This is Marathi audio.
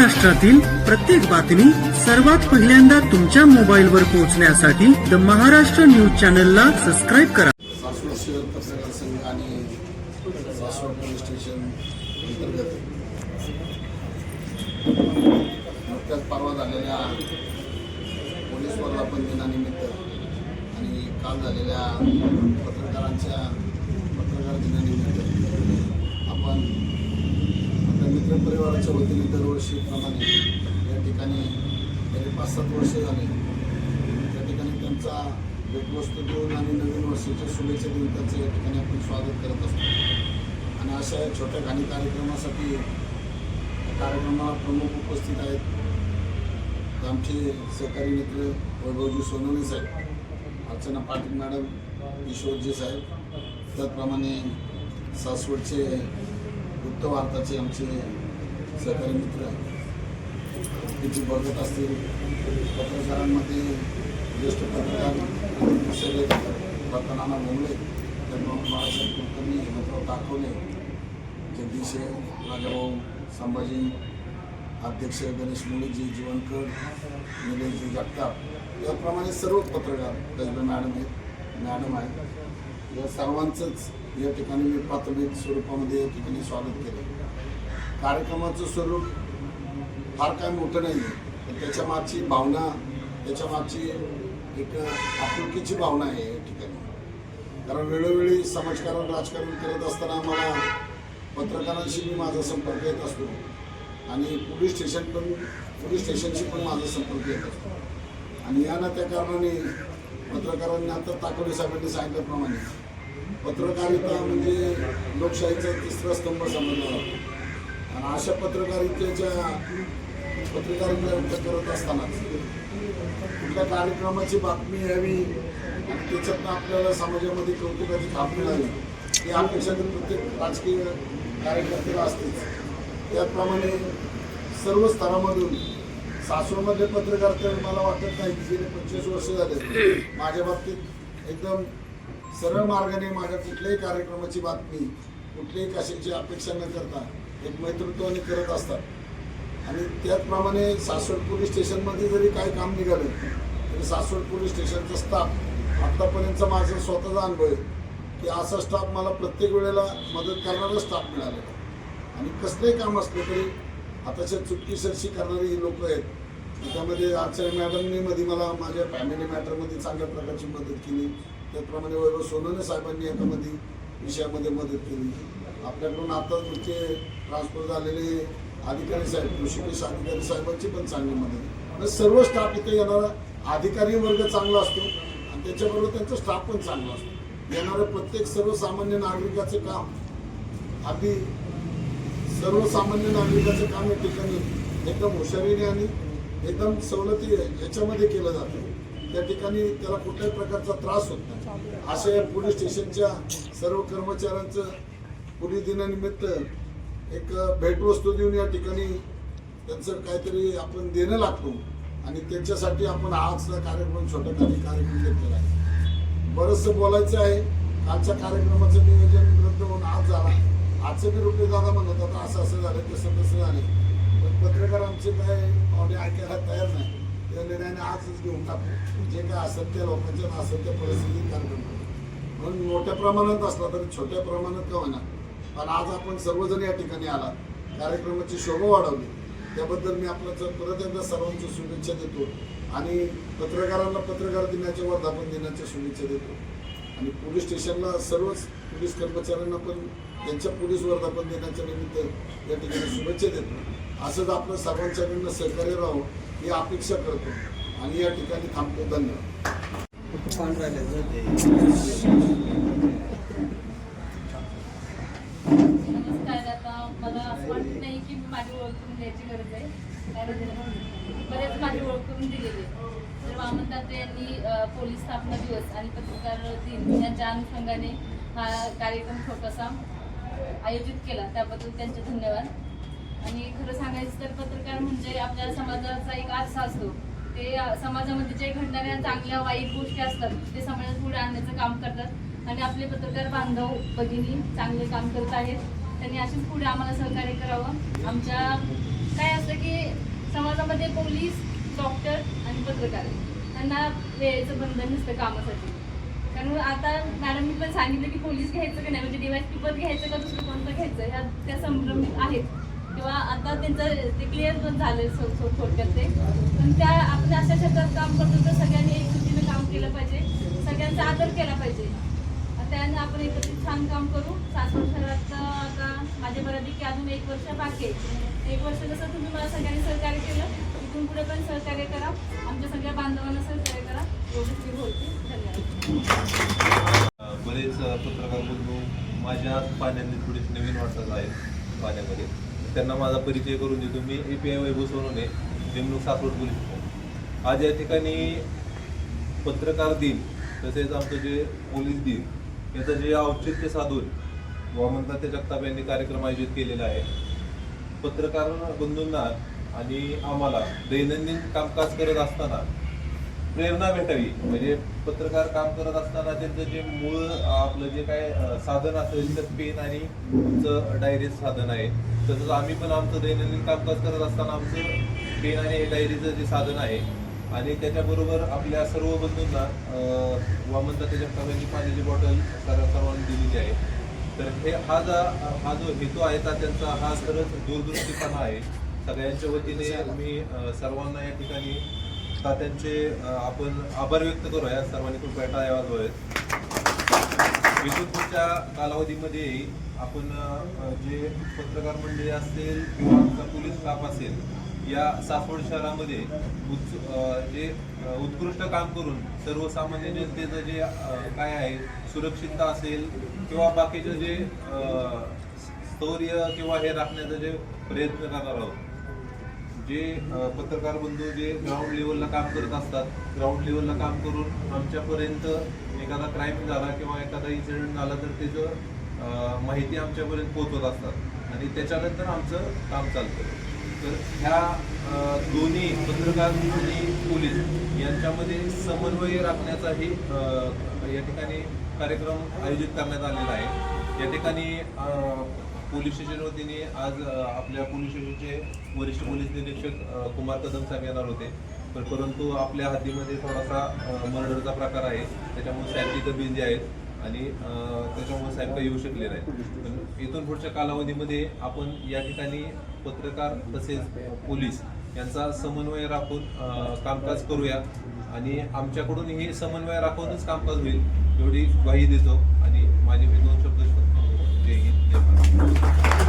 महाराष्ट्रातील प्रत्येक बातमी सर्वात पहिल्यांदा तुमच्या मोबाईलवर पोहोचण्यासाठी द महाराष्ट्र न्यूज चॅनलला सबस्क्राईब करा. सासवड शहर पत्रकार संघ आणि सासवड पोलीस स्टेशन अंतर्गत नुकत्याच परवा झालेल्या पोलीस वर्धापन दिनानिमित्त आणि काल झालेल्या पत्रकारांच्या पत्रकार दिनानिमित्त आपण आपल्या मित्रपरिवाराच्या वतीने दरवर्षीप्रमाणे या ठिकाणी गेले पाच सात वर्ष झाले. त्या ठिकाणी त्यांचा भेटवस्तू देऊन आणि नवीन वर्षाच्या शुभेच्छा देऊन त्यांचं या ठिकाणी आपण स्वागत करत असतो. आणि अशा छोट्या घाणी कार्यक्रमासाठी कार्यक्रमाला प्रमुख उपस्थित आहेत आमचे सहकारी मित्र वैभवजी सोनवणे साहेब अर्चना पाटील मॅडम ईश्वरजी साहेब त्याचप्रमाणे सासवडचे वृत्तवार्ताचे आमचे सहकारी मित्र किती बघत असतील पत्रकारांमध्ये ज्येष्ठ पत्रकार दुसरे रतनाना भोंगले त्याप्रमाणे बाळासाहेब कुलकर्णी हेमंतराव दाखवले. जगदीश राजाभाऊ संभाजी अध्यक्ष गणेश मुळेजी जीवनकर निलेशजी जगताप याप्रमाणे सर्व पत्रकार गजबे मॅडम आहेत मॅडम आहेत. या सर्वांचंच या ठिकाणी मी प्राथमिक स्वरूपामध्ये या ठिकाणी स्वागत केलं. कार्यक्रमाचं स्वरूप फार काय मोठं नाही आहे त्याच्या मागची भावना त्याच्या मागची एक आपुलकीची भावना आहे या ठिकाणी. कारण वेळोवेळी समाजकारण राजकारण करत असताना आम्हाला पत्रकारांशी मी माझा संपर्क येत असतो. आणि पोलीस स्टेशन पण पोलीस स्टेशनशी पण माझा संपर्क येत असतो. आणि या ना त्या कारणाने पत्रकारांनी आता ताकोडे साहेबांनी सांगितल्याप्रमाणे पत्रकारिता म्हणजे लोकशाहीचा तिसरा स्तंभ समजला जातो. आणि अशा पत्रकारितेच्या पत्रकारिता करत असतानाच कुठल्या कार्यक्रमाची बातमी यावी आणि त्याच्यातनं आपल्याला समाजामध्ये कौतुकाची थाप मिळावी ही अपेक्षा तर प्रत्येक राजकीय कार्यकर्त्याला असतेच. त्याचप्रमाणे सर्व स्तरामधून सासूरमध्ये पत्रकार तर मला वाटत नाही की गेले पंचवीस वर्ष झाले. माझ्या बाबतीत एकदम सरळ मार्गाने माझ्या कुठल्याही कार्यक्रमाची बातमी कुठल्याही कशाची अपेक्षा न करता एक मैत्रित्वाने करत असतात. आणि त्याचप्रमाणे सासवड पोलीस स्टेशनमध्ये जरी काही काम निघालं तरी सासवड पोलीस स्टेशनचा स्टाफ आत्तापर्यंतचा माझा स्वतःचा अनुभव आहे की असा स्टाफ मला प्रत्येक वेळेला मदत करणारा स्टाफ मिळालेला आणि कसलंही काम असलं तरी आताच्या चुटकीसरशी करणारी ही लोक आहेत. त्यामध्ये आचार्य मॅडमनी मध्ये मला माझ्या फॅमिली मॅटरमध्ये चांगल्या प्रकारची मदत केली. त्याचप्रमाणे वैभव सोनवणे साहेबांनी याच्यामध्ये विषयामध्ये मदत केली. आपल्याकडून आता तुमचे ट्रान्सफर झालेले अधिकारी साहेब कृषिकेश अधिकारी साहेबांची पण चांगली मदत. म्हणजे सर्व स्टाफ इथे येणारा अधिकारी वर्ग चांगला असतो आणि त्याच्याबरोबर त्यांचा स्टाफ पण चांगला असतो. येणाऱ्या प्रत्येक सर्वसामान्य नागरिकाचं काम अगदी सर्वसामान्य नागरिकाचं काम या ठिकाणी एकदम हुशारीने आणि एकदम सवलती याच्यामध्ये केलं जातं. त्या ठिकाणी त्याला कुठल्याही प्रकारचा त्रास होत नाही. अशा या पोलीस स्टेशनच्या सर्व कर्मचाऱ्यांचं पोलीस दिनानिमित्त एक भेटवस्तू देऊन या ठिकाणी त्यांचं काहीतरी आपण देणं लागतो. आणि त्याच्यासाठी आपण आजचा कार्यक्रम छोटा काही कार्यक्रम घेतलेला आहे. बरंचसं बोलायचं आहे. कालच्या कार्यक्रमाचं नियोजन रद्द होऊन आज झाला. आजचं बी रुपये दादा म्हणत होता असं असं झालं तसं तसं झालं. पण पत्रकार आमचे काय पाहुणे ऐकायला तयार नाही. त्या निर्णयाने आजच घेऊन टाकतो जे काय असत्य लोकांच्या असत्य परिस्थितीत कार्यक्रम. म्हणून मोठ्या प्रमाणात असला तरी छोट्या प्रमाणात का होणार पण आज आपण सर्वजण या ठिकाणी आला कार्यक्रमाची शोभा वाढवली. त्याबद्दल मी आपल्याचं परत एकदा सर्वांच्या शुभेच्छा देतो आणि पत्रकारांना पत्रकार दिनाच्या वर्धापन दिनाच्या शुभेच्छा देतो. आणि पोलीस स्टेशनला सर्वच पोलीस कर्मचाऱ्यांना पण त्यांच्या पोलीस वर्धापन दिनाच्या निमित्त या ठिकाणी शुभेच्छा देतो. असंच आपलं सर्वांच्याकडनं सहकार्य राहावं ही अपेक्षा करतो आणि या ठिकाणी थांबतो. धन्यवाद नमस्कार आता मला असं वाटत नाही की मी माझी ओळख करून द्यायची गरज आहे? कारण बरेच माझी ओळख करून दिलेली आहे. तर वामनदाते यांनी पोलीस स्थापना दिवस आणि पत्रकार दिन यांच्या अनुषंगाने हा कार्यक्रम छोटासा आयोजित केला. त्याबद्दल त्यांचे धन्यवाद. आणि खरं सांगायचं तर पत्रकार म्हणजे आपल्या समाजाचा एक आरसा असतो. ते समाजामध्ये जे घडणाऱ्या चांगल्या वाईट गोष्टी असतात ते समाजात पुढे आणण्याचं काम करतात. आणि आपले पत्रकार बांधव भगिनी चांगले काम करत आहेत. त्यांनी अशीच पुढे आम्हाला सहकार्य करावं. आमच्या काय असतं की समाजामध्ये पोलीस डॉक्टर आणि पत्रकार त्यांना वेळेचं बंधन नसतं कामासाठी. कारण आता मॅडमनी पण सांगितलं की पोलीस घ्यायचं का नाही? म्हणजे डिवाइस पेपर घ्यायचं का दुसरं कोणतं घ्यायचं? ह्या त्या संभ्रमित आहेत. किंवा आता त्यांचं ते क्लिअर पण झालं सो थोडक्यात ते. पण त्या आपण अशा क्षेत्रात काम करतो तर सगळ्यांनी एकजुटीनं काम केलं पाहिजे. सगळ्यांचा आदर केला पाहिजे. त्यांना आपण एकत्रित छान काम करू. सासवड शहरात माझ्या बऱ्यापैकी अजून एक वर्ष बाकी आहे. एक वर्ष जसं तुम्ही मला सगळ्यांनी सहकार्य केलं इथून पुढे पण सहकार्य करा. आमच्या सगळ्या बांधवांना सहकार्य करा. एवढंच मी बोलते. धन्यवाद. बरेच पत्रकार बंधू माझ्या पाण्याने थोडीशी नवीन वाटत आहेत पाण्यामध्ये. त्यांना माझा परिचय करून देतो. मी A P I Vaibhav Sonawane नेमणूक सासवड पोलीस शकतो आज या ठिकाणी पत्रकार दिन तसेच आमचं जे पोलीस दिन याचं जे औचित्य साधून वामनतात्या जगताप यांनी कार्यक्रम आयोजित केलेला आहे. पत्रकार बंधूंना आणि आम्हाला दैनंदिन कामकाज करत असताना प्रेरणा भेटावी. म्हणजे पत्रकार काम करत असताना त्यांचं जे मूळ आपलं जे काय साधन असेल तर पेन आणि तुमचं डायरीचं साधन आहे. तसंच आम्ही पण आमचं दैनंदिन कामकाज करत असताना आमचं पेन आणि डायरीचं जे साधन आहे आणि त्याच्याबरोबर आपल्या सर्व बंधूंना अं, वामनता जगताप पाण्याची बॉटल सर्व सर्वांनी दिलेली आहे. तर हे हा जा हा जो हेतू आहे का त्यांचा हा खरंच दूरदृष्टीपणा आहे. सगळ्यांच्या वतीने मी सर्वांना या ठिकाणी तात्यांचे आपण आभार व्यक्त करूया सर्वांनी खूप बैठा आवाज इथून विद्युतच्या कालावधीमध्ये आपण जे पत्रकार मंडळी असेल किंवा आमचा पोलीस स्टाफ असेल या सासवड शहरामध्ये उत् जे उत्कृष्ट काम करून सर्वसामान्य जनतेचं जे काय आहे सुरक्षितता असेल किंवा बाकीचे जे अं, स्थौर्य किंवा हे राखण्याचा जे प्रयत्न करणार आहोत. जे पत्रकार बंधू जे ग्राउंड लेवलला काम करत असतात ग्राउंड लेवलला काम करून आमच्यापर्यंत एखादा क्राईम झाला किंवा एखादा इन्सिडेंट झाला तर त्याचं माहिती आमच्यापर्यंत पोहोचवत असतात. आणि त्याच्यानंतर आमचं काम चालतं. तर ह्या दोन्ही पत्रकार आणि पोलीस यांच्यामध्ये समन्वय राखण्याचाही या ठिकाणी कार्यक्रम आयोजित करण्यात आलेला आहे. या ठिकाणी पोलीस स्टेशन वतीने आज आपल्या पोलीस स्टेशनचे वरिष्ठ पोलीस निरीक्षक कुमार कदम साहेब येणार होते. तर परंतु आपल्या हद्दीमध्ये थोडासा मर्डरचा प्रकार आहे. त्याच्यामुळे साहेब तिथं बिझी आहेत आणि त्याच्यामुळे साहेब काही येऊ शकले नाही पण इथून पुढच्या कालावधीमध्ये आपण या ठिकाणी पत्रकार तसेच पोलीस यांचा समन्वय राखून कामकाज करूया. आणि आमच्याकडून हे समन्वय राखूनच कामकाज होईल. एवढी ग्वाही देतो आणि माझे मी दोन शब्द जय हिंद जय